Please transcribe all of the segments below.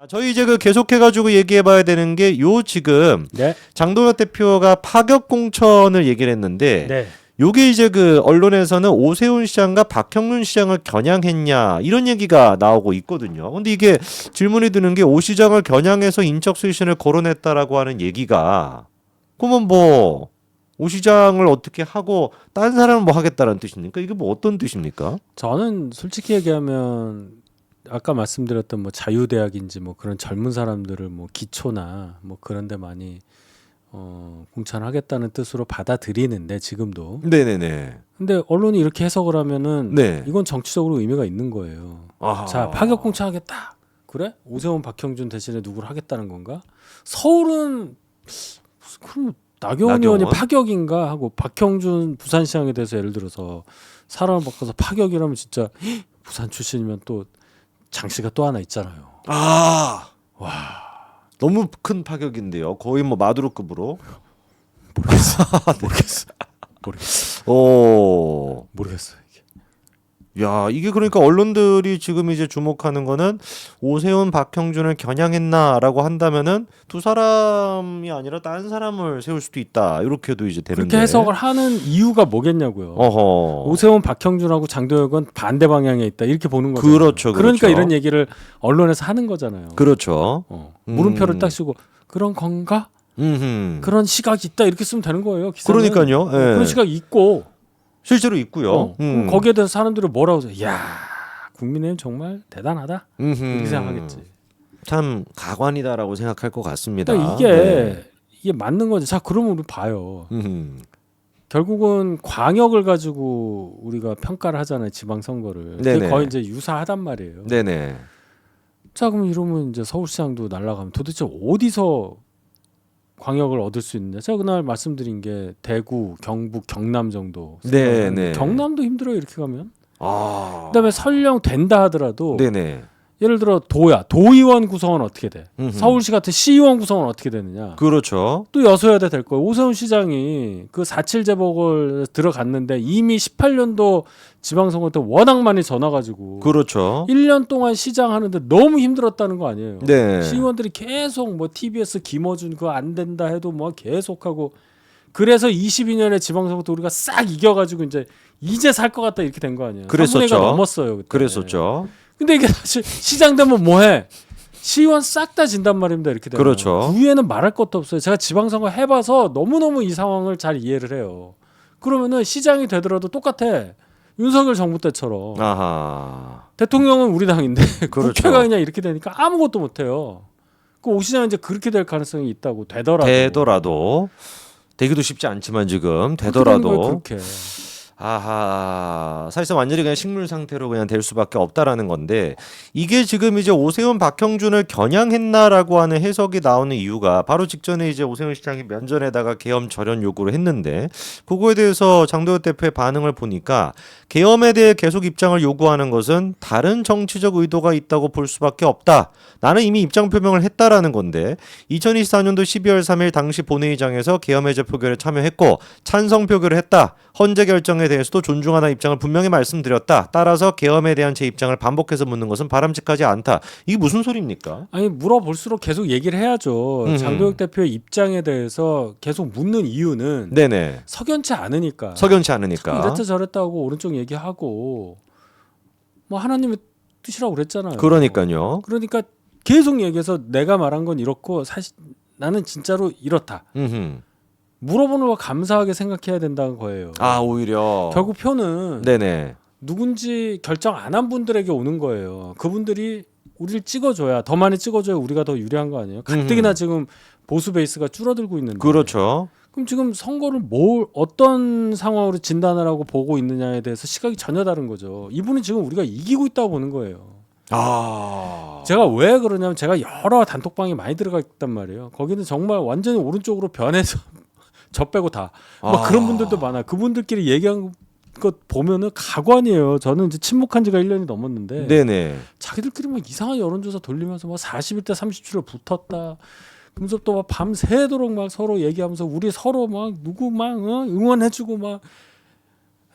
아, 저희 이제 그 계속해가지고 얘기해봐야 되는 게 요 지금 네. 장동혁 대표가 파격 공천을 얘기를 했는데 네. 요게 이제 그 언론에서는 오세훈 시장과 박형준 시장을 겨냥했냐 이런 얘기가 나오고 있거든요. 근데 이게 질문이 드는 게 오 시장을 겨냥해서 인적 쇄신을 거론했다라고 하는 얘기가 그러면 뭐 오 시장을 어떻게 하고 딴 사람을 뭐 하겠다라는 뜻입니까? 이게 뭐 어떤 뜻입니까? 저는 솔직히 얘기하면 아까 말씀드렸던 뭐 자유대학인지 뭐 그런 젊은 사람들을 뭐 기초나 뭐 그런 데 많이 어 공천하겠다는 뜻으로 받아들이는데 지금도 네네네. 근데 언론이 이렇게 해석을 하면은 네. 이건 정치적으로 의미가 있는 거예요. 아하. 자 파격 공천하겠다. 그래? 오세훈 박형준 대신에 누구를 하겠다는 건가? 서울은 그럼 나경원 나경원? 의원이 파격인가 하고 박형준 부산시장에 대해서 예를 들어서 사람을 바꿔서 파격이라면 진짜 헉, 부산 출신이면 또 장씨가 또 하나 있잖아요. 아. 와. 너무 큰 파격인데요. 거의 뭐 마두로급으로. 모르겠어. 모르겠어. 오. 모르겠어. 야, 이게 그러니까 언론들이 지금 이제 주목하는 거는 오세훈 박형준을 겨냥했나라고 한다면은 두 사람이 아니라 다른 사람을 세울 수도 있다. 이렇게도 이제 되는데. 그렇게 해석을 하는 이유가 뭐겠냐고요. 어허. 오세훈 박형준하고 장도혁은 반대 방향에 있다 이렇게 보는 거죠. 그렇죠, 그러니까 그렇죠. 이런 얘기를 언론에서 하는 거잖아요. 그렇죠. 어. 음. 물음표를 딱 쓰고 그런 건가? 음. 그런 시각이 있다 이렇게 쓰면 되는 거예요. 기사는. 그러니까요. 어, 예. 그런 시각이 있고 실제로 있고요. 어, 음. 그럼 거기에 대해서 사람들이 뭐라고 해서 야 국민의힘 정말 대단하다 음흠. 이렇게 생각하겠지. 참 가관이다라고 생각할 것 같습니다. 그러니까 이게 네. 이게 맞는 거지. 자 그러면 우리 봐요. 음. 결국은 광역을 가지고 우리가 평가를 하잖아요. 지방 선거를. 네네. 거의 이제 유사하단 말이에요. 네네. 자 그럼 이러면 이제 서울시장도 날라가면 도대체 어디서 광역을 얻을 수 있느냐? 제가 그날 말씀드린 게 대구, 경북, 경남 정도. 네, 네. 경남도 힘들어요 이렇게 가면. 아. 그다음에 설령 된다 하더라도 네네. 예를 들어 도야 도의원 구성은 어떻게 돼? 음흠. 서울시 같은 시의원 구성은 어떻게 되느냐? 그렇죠. 또 여소야대 될 거예요. 오세훈 시장이 그 4.7 재보궐 들어갔는데 이미 18년도 지방선거 때 워낙 많이 전화가지고 그렇죠. 1년 동안 시장 하는데 너무 힘들었다는 거 아니에요. 네. 시의원들이 계속 뭐 TBS 김어준 그거 안 된다 해도 뭐 계속하고 그래서 22년에 지방선거 때 우리가 싹 이겨가지고 이제 이제 살 것 같다 이렇게 된 거 아니에요. 그랬었죠. 3분의 1가 넘었어요. 그때. 그랬었죠. 근데 이게 사실 시장 되면 뭐해? 시의원 싹 다 진단 말입니다. 이렇게 되면. 그렇죠. 그 위에는 말할 것도 없어요. 제가 지방선거 해봐서 너무 너무 이 상황을 잘 이해를 해요. 그러면은 시장이 되더라도 똑같아. 윤석열 정부 때처럼 아하. 대통령은 우리 당인데 그렇죠. 국회가 그냥 이렇게 되니까 아무것도 못해요. 그 오 시장 이제 그렇게 될 가능성이 있다고 되더라도 되더라도 되기도 쉽지 않지만 지금 되더라도 그렇게. 아하 사실상 완전히 그냥 식물 상태로 그냥 될 수밖에 없다라는 건데 이게 지금 이제 오세훈 박형준을 겨냥했나라고 하는 해석이 나오는 이유가 바로 직전에 이제 오세훈 시장이 면전에다가 계엄 절연 요구를 했는데 그거에 대해서 장도혁 대표의 반응을 보니까 계엄에 대해 계속 입장을 요구하는 것은 다른 정치적 의도가 있다고 볼 수밖에 없다. 나는 이미 입장 표명을 했다라는 건데 2024년도 12월 3일 당시 본회의장에서 계엄 해제 표결에 참여했고 찬성 표결을 했다. 헌재 결정에 대해서도 존중하는 입장을 분명히 말씀드렸다. 따라서 계엄에 대한 제 입장을 반복해서 묻는 것은 바람직하지 않다. 이게 무슨 소리입니까? 아니 물어볼수록 계속 얘기를 해야죠. 음. 장도혁 대표의 입장에 대해서 계속 묻는 이유는 네네. 석연치 않으니까. 석연치 않으니까. 이랬다 저랬다고 오른쪽 얘기하고 뭐 하나님의 뜻이라고 그랬잖아요. 그러니까요. 그러니까 계속 얘기해서 내가 말한 건 이렇고 사실 나는 진짜로 이렇다. 음흠. 물어보는 거 감사하게 생각해야 된다는 거예요. 아 오히려. 결국 표는 네네. 누군지 결정 안 한 분들에게 오는 거예요. 그분들이 우리를 찍어줘야 더 많이 찍어줘야 우리가 더 유리한 거 아니에요? 가뜩이나 지금 보수 베이스가 줄어들고 있는데. 그렇죠. 그럼 지금 선거를 뭘 어떤 상황으로 진단을 하고 보고 있느냐에 대해서 시각이 전혀 다른 거죠. 이분은 지금 우리가 이기고 있다고 보는 거예요. 아. 제가 왜 그러냐면 제가 여러 단톡방에 많이 들어가 있단 말이에요. 거기는 정말 완전히 오른쪽으로 변해서 저 빼고 다. 뭐 아. 그런 분들도 많아. 그분들끼리 얘기한 것 보면은 가관이에요. 저는 이제 침묵한 지가 1년이 넘었는데 네네. 자기들끼리 막 이상한 여론조사 돌리면서 막 41대 37로 붙었다. 또막 밤새도록 막 서로 얘기하면서 우리 서로 막 누구 막 어? 응원해주고 막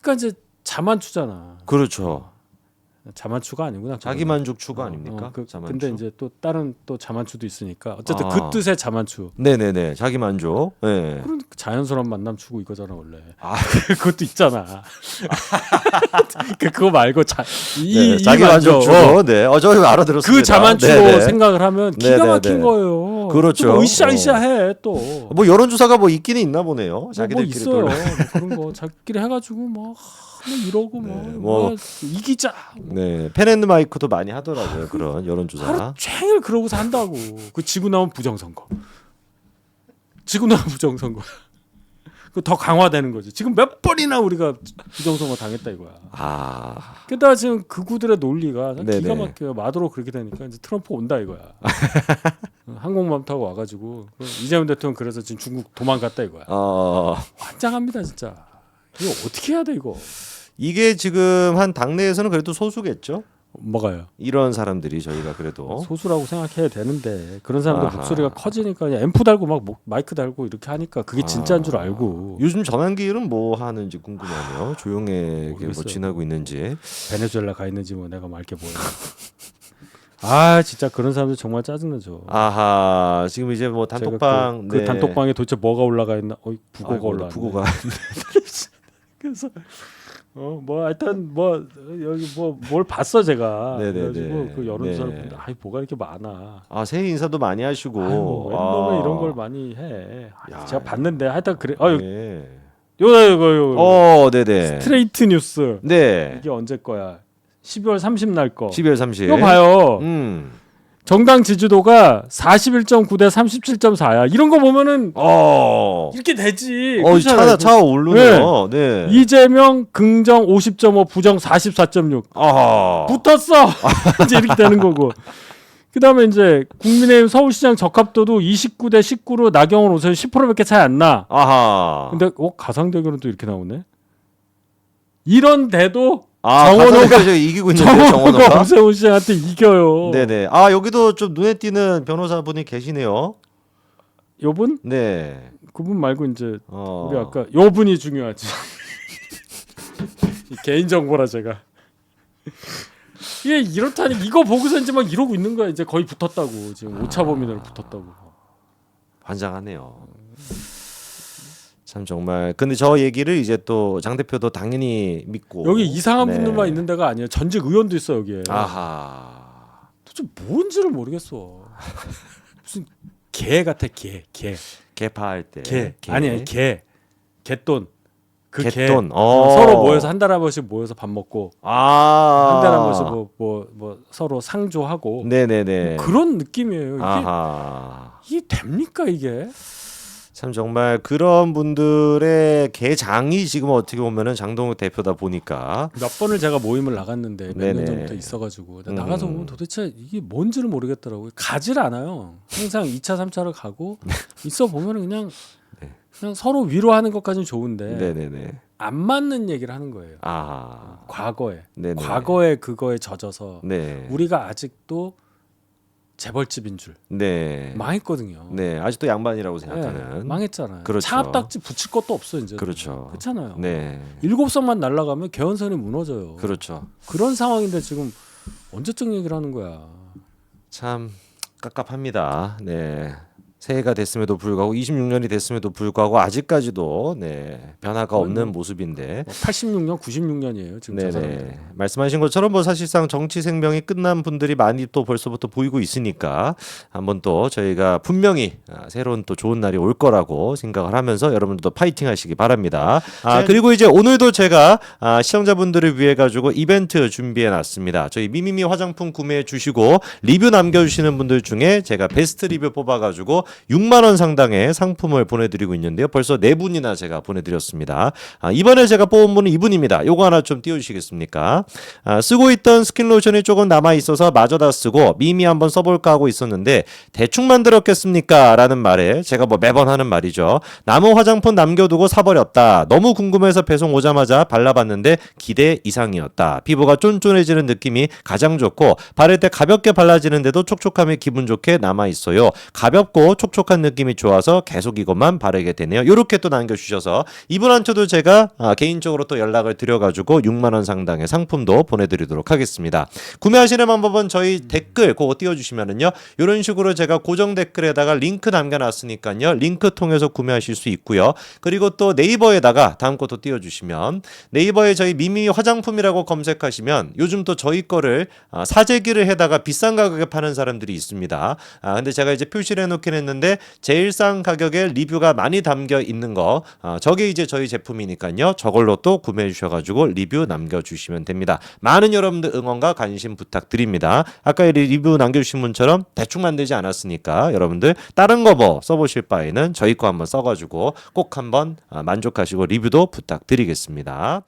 그러니까 이제 자만추잖아. 그렇죠. 자만추가 아니구나. 자기 그거는. 만족 추구 아닙니까? 어, 그, 자만추. 근데 이제 또 다른 또 자만추도 있으니까 어쨌든 아. 그 뜻의 자만추. 네네네 자기 만족. 네. 그런 자연스러운 만남 추구 이거잖아 원래. 아. 그것도 있잖아. 그 그거 말고 자, 이, 네, 이 자기 만족 추구. 어. 네. 어, 저 알아들었습니다. 그 자만추로 네네. 생각을 하면 기가 네네네. 막힌 거예요. 그렇죠. 또 으쌰으쌰해 또. 뭐, 뭐 여론조사가 뭐 있기는 있나 보네요. 뭐 자기들끼리 있어요. 또. 뭐 그런 거 자기끼리 해가지고 뭐, 하, 뭐 이러고 뭐, 네, 뭐. 뭐 이기자. 네, 펜앤드 마이크도 많이 하더라고요. 그런 여론조사. 하루 종일 그러고서 한다고. 그 지고 나면 부정선거. 지고 나면 부정선거. 그더 강화되는 거지. 지금 몇 번이나 우리가 부정선거 당했다 이거야. 아, 게다가 지금 극우들의 논리가 네네. 기가 막혀요. 마도로 그렇게 되니까 이제 트럼프 온다 이거야. 항공모함 타고 와가지고 그 이재명 대통령 그래서 지금 중국 도망갔다 이거야. 어, 환장합니다 진짜. 이거 어떻게 해야 돼 이거? 이게 지금 한 당내에서는 그래도 소수겠죠. 뭐가요? 이런 사람들이 저희가 그래도 소수라고 생각해야 되는데 그런 사람들 아하. 목소리가 커지니까 그냥 앰프 달고 막 목- 마이크 달고 이렇게 하니까 그게 진짜인 줄 아, 알고 요즘 전환기는 뭐 하는지 궁금하네요. 조용하게 뭐 모르겠어요. 지나고 있는지. 베네수엘라 가 있는지 뭐 내가 말게 뭐야. 아 진짜 그런 사람들 정말 짜증나죠. 아하, 지금 이제 뭐 제가 단톡방 그, 그 단톡방에 도대체 뭐가 올라가 있나? 어이 북어가 아이고, 올라. 북어가 그래서 어뭐 하여튼 뭐 여기 뭐 뭘 봤어 제가. 네네네. 그래가지고 그 여론조사를 네. 보는데 아이 뭐가 이렇게 많아. 아 새해 인사도 많이 하시고. 아유 웬놈에 아. 이런 걸 많이 해. 아, 야, 제가 봤는데 하여튼 그래. 어 요, 네. 요다 요거 요. 어, 네네. 스트레이트 뉴스. 네. 이게 언제 거야? 12월 30날 거. 12월 30일. 이거 봐요. 음. 정당 지지도가 41.9 대 37.4야. 이런 거 보면은 어. 이렇게 되지. 어, 그렇잖아요. 차가 차 오르네요. 네. 이재명 긍정 50.5 부정 44.6 아하. 붙었어. 이제 이렇게 되는 거고. 그다음에 이제 국민의힘 서울시장 적합도도 29대 19로 나경원 오세훈 10%밖에 차이 안 나. 아하. 근데 어 가상 대결은 또 이렇게 나오네. 이런 데도 아, 정원호가- 이기고 있는데 정원호가 정원호가. 오세훈 씨한테 이겨요. 네네. 아 여기도 좀 눈에 띄는 변호사분이 계시네요. 요분 네. 그분 말고 이제 어. 우리 아까 요분이 중요하지. 이 개인 정보라 제가. 이게 이렇다니 이거 보고서 이제 막 이러고 있는 거야. 이제 거의 붙었다고 지금 오차 범위내로 붙었다고. 환장하네요. 참 정말. 근데 저 얘기를 이제 또 장 대표도 당연히 믿고. 여기 이상한 네. 분들만 있는 데가 아니에요. 전직 의원도 있어 여기에. 아하. 도대체 뭔지를 모르겠어. 무슨 개 같아 개 개. 개파할 때. 개. 아니 개. 개돈. 그 개. 개돈. 어, 어. 서로 모여서 한 달에 한 번씩 모여서 밥 먹고 아. 한 달에 한 번씩 뭐 뭐 뭐 서로 상조하고 네네네. 뭐 그런 느낌이에요. 이게 아하. 이게 됩니까 이게? 참 정말 그런 분들의 개장이 지금 어떻게 보면은 장동욱 대표다 보니까 몇 번을 제가 모임을 나갔는데 몇 년 네네. 전부터 있어가지고 음. 나가서 보면 도대체 이게 뭔지를 모르겠더라고요. 가질 않아요. 항상 2차 3차를 가고 있어 보면 은 그냥 네. 그냥 서로 위로하는 것까지는 좋은데 네네네. 안 맞는 얘기를 하는 거예요. 아. 과거에 네네. 과거에 그거에 젖어서 네. 우리가 아직도 재벌집인 줄 네. 망했거든요. 네. 아직도 양반이라고 네, 생각하는. 망했잖아요. 그렇죠. 차압딱지 붙일 것도 없어 이제. 그렇죠. 그렇잖아요. 네. 일곱 선만 날아가면 개헌선이 무너져요. 그렇죠. 그런 상황인데 지금 언제적 얘기를 하는 거야. 참 깝깝합니다. 네. 새해가 됐음에도 불구하고 26년이 됐음에도 불구하고 아직까지도 네 변화가 없는 모습인데 86년, 96년이에요 지금 저 사람들. 네네 말씀하신 것처럼 뭐 사실상 정치 생명이 끝난 분들이 많이 또 벌써부터 보이고 있으니까 한번 또 저희가 분명히 아, 새로운 또 좋은 날이 올 거라고 생각을 하면서 여러분들도 파이팅 하시기 바랍니다. 아 그리고 이제 오늘도 제가 아, 시청자분들을 위해 가지고 이벤트 준비해 놨습니다. 저희 미미미 화장품 구매해 주시고 리뷰 남겨 주시는 분들 중에 제가 베스트 리뷰 뽑아 가지고 6만 원 상당의 상품을 보내드리고 있는데요. 벌써 네 분이나 제가 보내드렸습니다. 아, 이번에 제가 뽑은 분은 이분입니다. 요거 하나 좀 띄워주시겠습니까? 아, 쓰고 있던 스킨 로션이 조금 남아 있어서 마저 다 쓰고 미미 한번 써볼까 하고 있었는데 대충 만들었겠습니까? 라는 말에 제가 뭐 매번 하는 말이죠. 남은 화장품 남겨두고 사버렸다. 너무 궁금해서 배송 오자마자 발라봤는데 기대 이상이었다. 피부가 쫀쫀해지는 느낌이 가장 좋고 바를 때 가볍게 발라지는데도 촉촉함이 기분 좋게 남아 있어요. 가볍고 촉촉한 느낌이 좋아서 계속 이것만 바르게 되네요. 이렇게 또 남겨주셔서 이분한테도 제가 아, 개인적으로 또 연락을 드려가지고 6만 원 상당의 상품도 보내드리도록 하겠습니다. 구매하시는 방법은 저희 댓글 그거 띄워주시면은요 이런 식으로 제가 고정 댓글에다가 링크 남겨놨으니까요 링크 통해서 구매하실 수 있고요. 그리고 또 네이버에다가 다음 것도 띄워주시면 네이버에 저희 미미 화장품이라고 검색하시면 요즘 또 저희 거를 아, 사재기를 해다가 비싼 가격에 파는 사람들이 있습니다. 아 근데 제가 이제 표시를 해놓긴 했는데 제일 싼 가격에 리뷰가 많이 담겨 있는 거 아, 저게 이제 저희 제품이니까요. 저걸로 또 구매해 주셔가지고 리뷰 남겨주시면 됩니다. 많은 여러분들 응원과 관심 부탁드립니다. 아까 이 리뷰 남겨주신 분처럼 대충 만들지 않았으니까 여러분들 다른 거 뭐 써보실 바에는 저희 거 한번 써가지고 꼭 한번 아, 만족하시고 리뷰도 부탁드리겠습니다.